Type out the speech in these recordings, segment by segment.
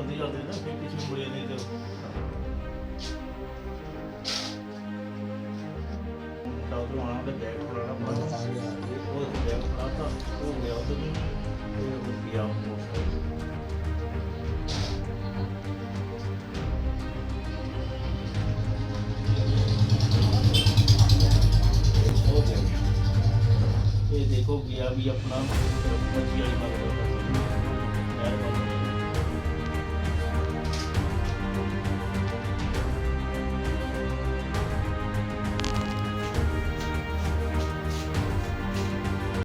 ਬੰਦੇ ਚੱਲਦੇ ਨੇ ਨਾ, ਫਿਰ ਪਿੱਛੇ ਮੁੜ ਜਾਂਦੇ ਤੇ ਮੁੰਡਾ ਉਧਰੋਂ ਆਣਾ ਤੇ ਬੈਗ ਫੜਾਣਾ ਬੰਦ ਆ। ਗਿਆ ਉਹ ਬੈਗ ਫੜਾਤਾ ਉਹ ਗਿਆ ਉਧਰ ਨੂੰ ਤੇ ਉਹ ਗਿਆ। ਮੋਟਰ देखो गया भी अपना मछली वाली मार्केट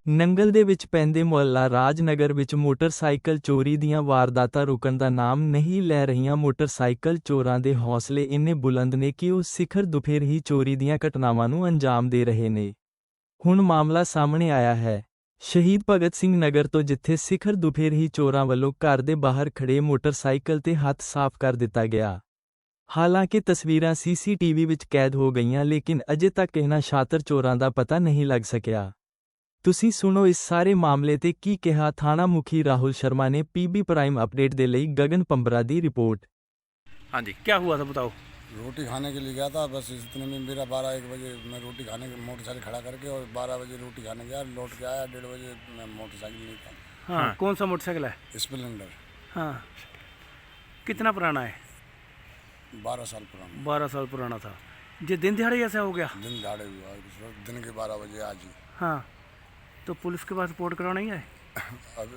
ਨੰਗਲ ਦੇ ਵਿੱਚ ਪੈਂਦੇ ਮੁਹੱਲਾ ਰਾਜਨਗਰ ਵਿੱਚ ਮੋਟਰਸਾਈਕਲ ਚੋਰੀ ਦੀਆਂ ਵਾਰਦਾਤਾਂ ਰੁਕਣ ਦਾ ਨਾਮ ਨਹੀਂ ਲੈ ਰਹੀਆਂ ਮੋਟਰਸਾਈਕਲ ਚੋਰਾਂ ਦੇ ਹੌਸਲੇ ਇੰਨੇ ਬੁਲੰਦ ਨੇ ਕਿ ਉਹ ਸਿਖਰ ਦੁਪਹਿਰ ਹੀ ਚੋਰੀ ਦੀਆਂ ਘਟਨਾਵਾਂ ਨੂੰ ਅੰਜਾਮ ਦੇ ਰਹੇ ਨੇ। ਹੁਣ ਮਾਮਲਾ ਸਾਹਮਣੇ ਆਇਆ ਹੈ। ਸ਼ਹੀਦ ਭਗਤ ਸਿੰਘ ਨਗਰ ਤੋਂ ਜਿੱਥੇ ਸਿਖਰ ਦੁਪਹਿਰ ਹੀ ਚੋਰਾਂ ਵੱਲੋਂ ਘਰ ਦੇ ਬਾਹਰ ਖੜੇ ਮੋਟਰਸਾਈਕਲ ਤੇ ਹੱਥ ਸਾਫ਼ ਕਰ ਦਿੱਤਾ ਗਿਆ। ਹਾਲਾਂਕਿ ਤਸਵੀਰਾਂ ਸੀਸੀਟੀਵੀ ਵਿੱਚ ਕੈਦ ਹੋ ਗਈਆਂ, ਲੇਕਿਨ ਅਜੇ ਤੱਕ ਇਹਨਾਂ ਸ਼ਾਤਰ ਚੋਰਾਂ ਦਾ ਪਤਾ ਨਹੀਂ ਲੱਗ ਸਕਿਆ। ਤੁਸੀਂ ਸੁਣੋ ਇਸ ਸਾਰੇ ਮਾਮਲੇ ਤੇ ਕੀ ਕਿਹਾ ਥਾਣਾ ਮੁਖੀ ਰਾਹੁਲ ਸ਼ਰਮਾ ਨੇ ਪੀਬੀ ਪ੍ਰਾਈਮ अपडेट ਦੇ ਲਈ ਗगन पंबरा ਦੀ ਰਿਪੋर्ट हाँ जी क्या हुआ था बताओ रोटी खाने के लिए गया था बस इतने में मेरा बारह एक बजे मैं रोटी खाने के मोटरसाइकिल खड़ा करके और बारह बजे रोटी खाने गया लौट के आया डेढ़ बजे मैं मोटरसाइकिल नहीं था हाँ कौन सा मोटरसाइकिल है स्प्लेंडर हाँ कितना पुराना है बारह साल पुराना बारह साल पुराना था ये दिन दिहाड़े ऐसा हो गया दिन दाड़े हुआ उस वक्त दिन के बारह बजे आज ही हाँ तो पुलिस के पास रिपोर्ट कराना ही है अब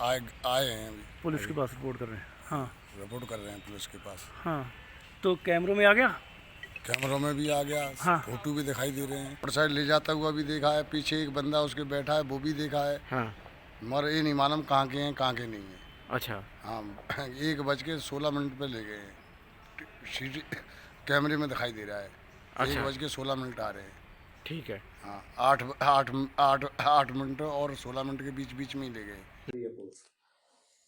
आए आए हैं अभी। पुलिस के पास रिपोर्ट कर रहे हैं। हाँ। रिपोर्ट कर रहे हैं पुलिस के पास। हाँ। तो कैमरों में आ गया? कैमरों में भी आ गया। हाँ। फ़ोटो भी दिखाई दे रहे हैं। मोटरसाइकिल ले जाता हुआ भी देखा है। पीछे एक बंदा उसके बैठा है वो भी देखा है। हाँ। मगर ये नहीं मालूम कहाँ के हैं कहाँ के नहीं है। अच्छा। हाँ एक बज के सोलह मिनट पे ले गए हैं। कैमरे में दिखाई दे रहा है। अच्छा। एक। बज के सोलह मिनट आ रहे हैं। ठीक है हाँ आठ आठ आठ आठ मिनट और सोलह मिनट के बीच बीच में ही ले गए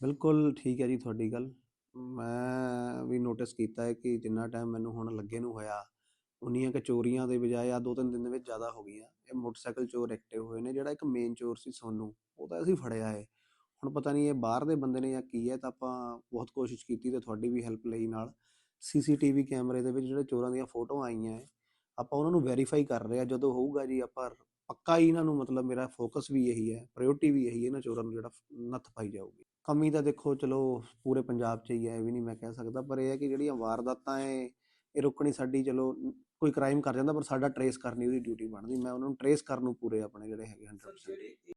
ਬਿਲਕੁਲ ਠੀਕ ਹੈ ਜੀ ਤੁਹਾਡੀ ਗੱਲ ਮੈਂ ਵੀ ਨੋਟਿਸ ਕੀਤਾ ਹੈ ਕਿ ਜਿੰਨਾ ਟਾਈਮ ਮੈਨੂੰ ਹੁਣ ਲੱਗੇ ਨੂੰ ਹੋਇਆ ਉਨੀਆਂ ਕੁ ਚੋਰੀਆਂ ਦੇ ਬਜਾਏ ਆ ਦੋ ਤਿੰਨ ਦਿਨ ਦੇ ਵਿੱਚ ਜ਼ਿਆਦਾ ਹੋ ਗਈਆਂ ਇਹ ਮੋਟਰਸਾਈਕਲ ਚੋਰ ਐਕਟਿਵ ਹੋਏ ਨੇ ਜਿਹੜਾ ਇੱਕ ਮੇਨ ਚੋਰ ਸੀ ਸੋਨੂ ਉਹ ਤਾਂ ਅਸੀਂ ਫੜਿਆ ਹੈ ਹੁਣ ਪਤਾ ਨਹੀਂ ਇਹ ਬਾਹਰ ਦੇ ਬੰਦੇ ਨੇ ਜਾਂ ਕੀ ਹੈ ਤਾਂ ਆਪਾਂ ਬਹੁਤ ਕੋਸ਼ਿਸ਼ ਕੀਤੀ ਤੇ ਤੁਹਾਡੀ ਵੀ ਹੈਲਪ ਲਈ ਨਾਲ ਸੀਸੀਟੀਵੀ ਕੈਮਰੇ ਦੇ ਵਿੱਚ ਜਿਹੜੇ ਚੋਰਾਂ ਦੀਆਂ ਫੋਟੋਆਂ ਆਈਆਂ ਹੈ ਆਪਾਂ ਉਹਨਾਂ ਨੂੰ ਵੈਰੀਫਾਈ ਕਰ ਰਹੇ ਆ ਜਦੋਂ ਹੋਊਗਾ ਜੀ ਆਪਾਂ ਪੱਕਾ ਹੀ ਇਹਨਾਂ ਨੂੰ ਮਤਲਬ ਮੇਰਾ ਫੋਕਸ ਵੀ ਇਹੀ ਹੈ ਪ੍ਰਾਇੋਰਟੀ ਵੀ ਇਹੀ ਹੈ ਇਹਨਾਂ ਚੋਰਾਂ ਨੂੰ ਜਿਹੜਾ ਨੱਥ ਪਾਈ ਜਾਊਗੀ। ਕਮੀ ਤਾਂ ਦੇਖੋ ਚਲੋ ਪੂਰੇ ਪੰਜਾਬ 'ਚ ਹੀ ਹੈ, ਇਹ ਵੀ ਨਹੀਂ ਮੈਂ ਕਹਿ ਸਕਦਾ, ਪਰ ਇਹ ਹੈ ਕਿ ਜਿਹੜੀਆਂ ਵਾਰਦਾਤਾਂ ਹੈ ਇਹ ਰੁਕਣੀ ਸਾਡੀ ਚਲੋ ਕੋਈ ਕ੍ਰਾਈਮ ਕਰ ਜਾਂਦਾ, ਪਰ ਸਾਡਾ ਟਰੇਸ ਕਰਨੀ ਉਹਦੀ ਡਿਊਟੀ ਬਣਦੀ, ਮੈਂ ਉਹਨਾਂ ਨੂੰ ਟਰੇਸ ਕਰਨ ਨੂੰ ਪੂਰੇ ਆਪਣੇ ਜਿਹੜੇ ਹੈਗੇ 100%